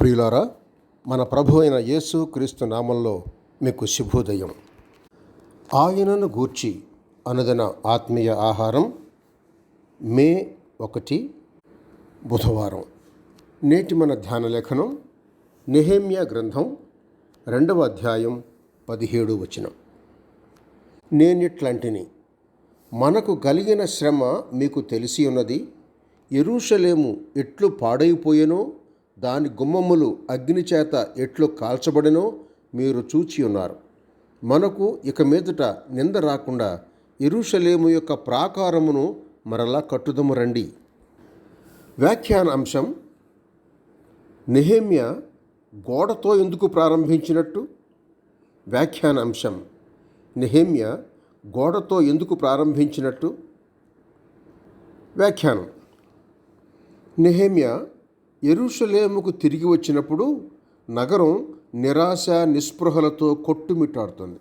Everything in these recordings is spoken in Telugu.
ప్రియులారా మన ప్రభు అయిన యేసు క్రీస్తు నామంలో మీకు శుభోదయం. ఆయనను గూర్చి అనుదిన ఆత్మీయ ఆహారం మే ఒకటి బుధవారం. నేటి మన ధ్యాన లేఖనం నెహేమియా గ్రంథం రెండవ అధ్యాయం పదిహేడు వచనం. నేనిట్లాంటిని మనకు కలిగిన శ్రమ మీకు తెలిసి ఉన్నది ఎరుషలేము ఎట్లు పాడైపోయేనో దాని గుమ్మములు అగ్ని చేత ఎట్లు కాల్చబడినో మీరు చూచి ఉన్నారు. మనకు ఇక మీదట నింద రాకుండా ఎరుషలేము యొక్క ప్రాకారమును మరలా కట్టుదము రండి. వ్యాఖ్యాన అంశం నెహేమ్య గోడతో ఎందుకు ప్రారంభించినట్టు? వ్యాఖ్యాన అంశం నెహేమ్య గోడతో ఎందుకు ప్రారంభించినట్టు? వ్యాఖ్యానం నెహేమ్య ఎరుషలేముకు తిరిగి వచ్చినప్పుడు నగరం నిరాశ నిస్పృహలతో కొట్టుమిట్టాడుతుంది.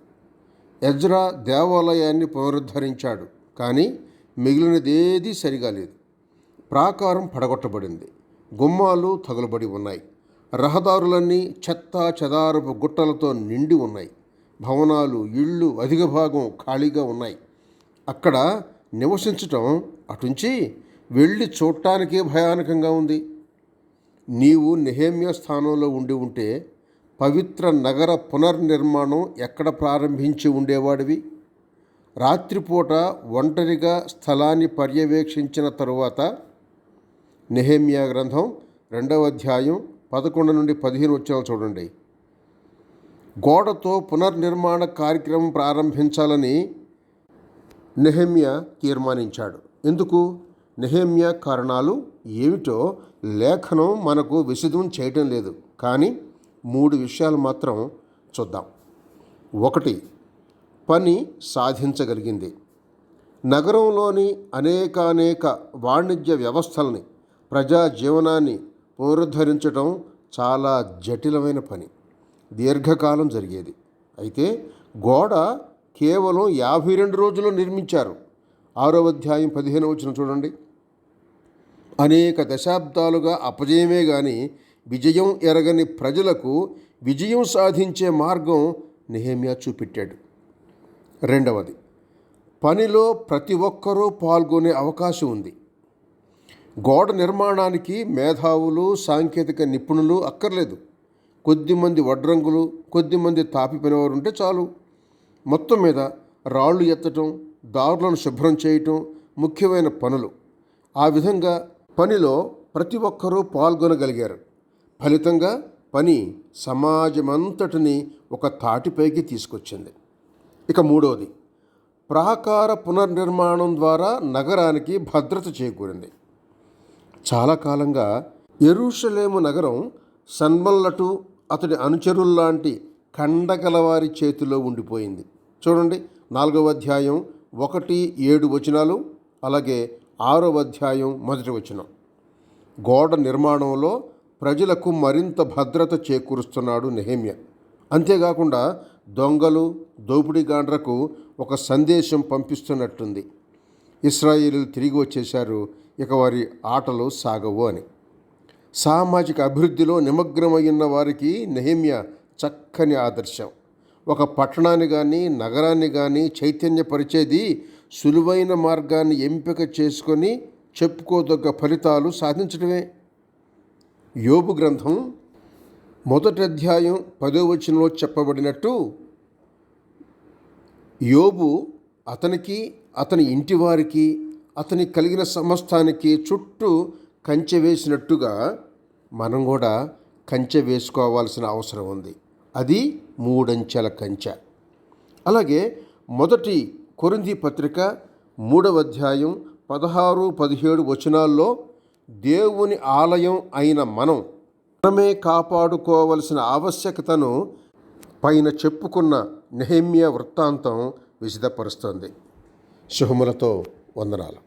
ఎజ్రా దేవాలయాన్ని పునరుద్ధరించాడు కానీ మిగిలినదేదీ సరిగా లేదు. ప్రాకారం పడగొట్టబడింది. గుమ్మాలు తగులబడి ఉన్నాయి. రహదారులన్నీ చెత్త చెదారపు గుట్టలతో నిండి ఉన్నాయి. భవనాలు ఇళ్ళు అధిక భాగం ఖాళీగా ఉన్నాయి. అక్కడ నివసించటం అటుంచి వెళ్ళి చూడటానికే భయానకంగా ఉంది. నీవు నెహేమ్య స్థానంలో ఉండి ఉంటే పవిత్ర నగర పునర్నిర్మాణం ఎక్కడ ప్రారంభించి ఉండేవాడివి? రాత్రిపూట ఒంటరిగా స్థలాన్ని పర్యవేక్షించిన తరువాత నెహేమియా గ్రంథం రెండవ అధ్యాయం పదకొండు నుండి పదిహేను వచ్చాలు చూడండి. గోడతో పునర్నిర్మాణ కార్యక్రమం ప్రారంభించాలని నెహెమ్యా తీర్మానించాడు. ఎందుకు? నెహెమ్యా కారణాలు ఏమిటో లేఖనం మనకు విశదం చేయటం లేదు. కానీ మూడు విషయాలు మాత్రం చూద్దాం. ఒకటి పని సాధించగలిగింది. నగరంలోని అనేకానేక వాణిజ్య వ్యవస్థల్ని ప్రజా జీవనాన్ని పునరుద్ధరించడం చాలా జటిలమైన పని. దీర్ఘకాలం జరిగేది. అయితే గోడ కేవలం యాభై రెండు రోజుల్లో నిర్మించారు. ఆరో అధ్యాయం పదిహేను వచ్చిన చూడండి. అనేక దశాబ్దాలుగా అపజయమే గాని విజయం ఎరగని ప్రజలకు విజయం సాధించే మార్గం నెహేమియా చూపెట్టాడు. రెండవది పనిలో ప్రతి ఒక్కరూ పాల్గొనే అవకాశం ఉంది. గోడ నిర్మాణానికి మేధావులు సాంకేతిక నిపుణులు అక్కర్లేదు. కొద్దిమంది వడ్రంగులు కొద్దిమంది తాపి పనివారు ఉంటే చాలు. మొత్తం మీద రాళ్ళు ఎత్తటం దారులను శుభ్రం చేయటం ముఖ్యమైన పనులు. ఆ విధంగా పనిలో ప్రతి ఒక్కరూ పాల్గొనగలిగారు. ఫలితంగా పని సమాజమంతటిని ఒక తాటిపైకి తీసుకొచ్చింది. ఇక మూడవది ప్రాకార పునర్నిర్మాణం ద్వారా నగరానికి భద్రత చేకూరింది. చాలా కాలంగా ఎరుషలేము నగరం సన్మల్లటు అతడి అనుచరుల్లాంటి కండగలవారి చేతిలో ఉండిపోయింది. చూడండి నాలుగవ అధ్యాయం ఒకటి ఏడు వచనాలు అలాగే ఆరవ అధ్యాయం మొదటి వచనం. గోడ నిర్మాణంలో ప్రజలకు మరింత భద్రత చేకూరుస్తున్నాడు నెహమ్య. అంతేకాకుండా దొంగలు దోపిడీగాండ్రకు ఒక సందేశం పంపిస్తున్నట్టుంది. ఇస్రాయేలీలు తిరిగి వచ్చేశారు ఇక వారి ఆటలు సాగవు అని. సామాజిక అభివృద్ధిలో నిమగ్నమైన వారికి నెహమ్య చక్కని ఆదర్శం. ఒక పట్టణాన్ని కానీ నగరాన్ని కానీ చైతన్యపరిచేది సులువైన మార్గాన్ని ఎంపిక చేసుకొని చెప్పుకోదగ్గ ఫలితాలు సాధించడమే యోబు గ్రంథం మొదటి అధ్యాయం పదో వచనంలో చెప్పబడినట్టు యోబు అతనికి అతని ఇంటి వారికి అతని కలిగిన సమస్తానికి చుట్టూ కంచె వేసినట్టుగా మనం కూడా కంచె వేసుకోవాల్సిన అవసరం ఉంది. అది మూడంచెల కంచె. అలాగే మొదటి కొరింది పత్రిక మూడవ అధ్యాయం పదహారు పదిహేడు వచనాల్లో దేవుని ఆలయం అయిన మనం మనమే కాపాడుకోవలసిన ఆవశ్యకతను పైన చెప్పుకున్న నెహమ్య వృత్తాంతం విశదపరుస్తుంది. శుభములతో వందనాలు.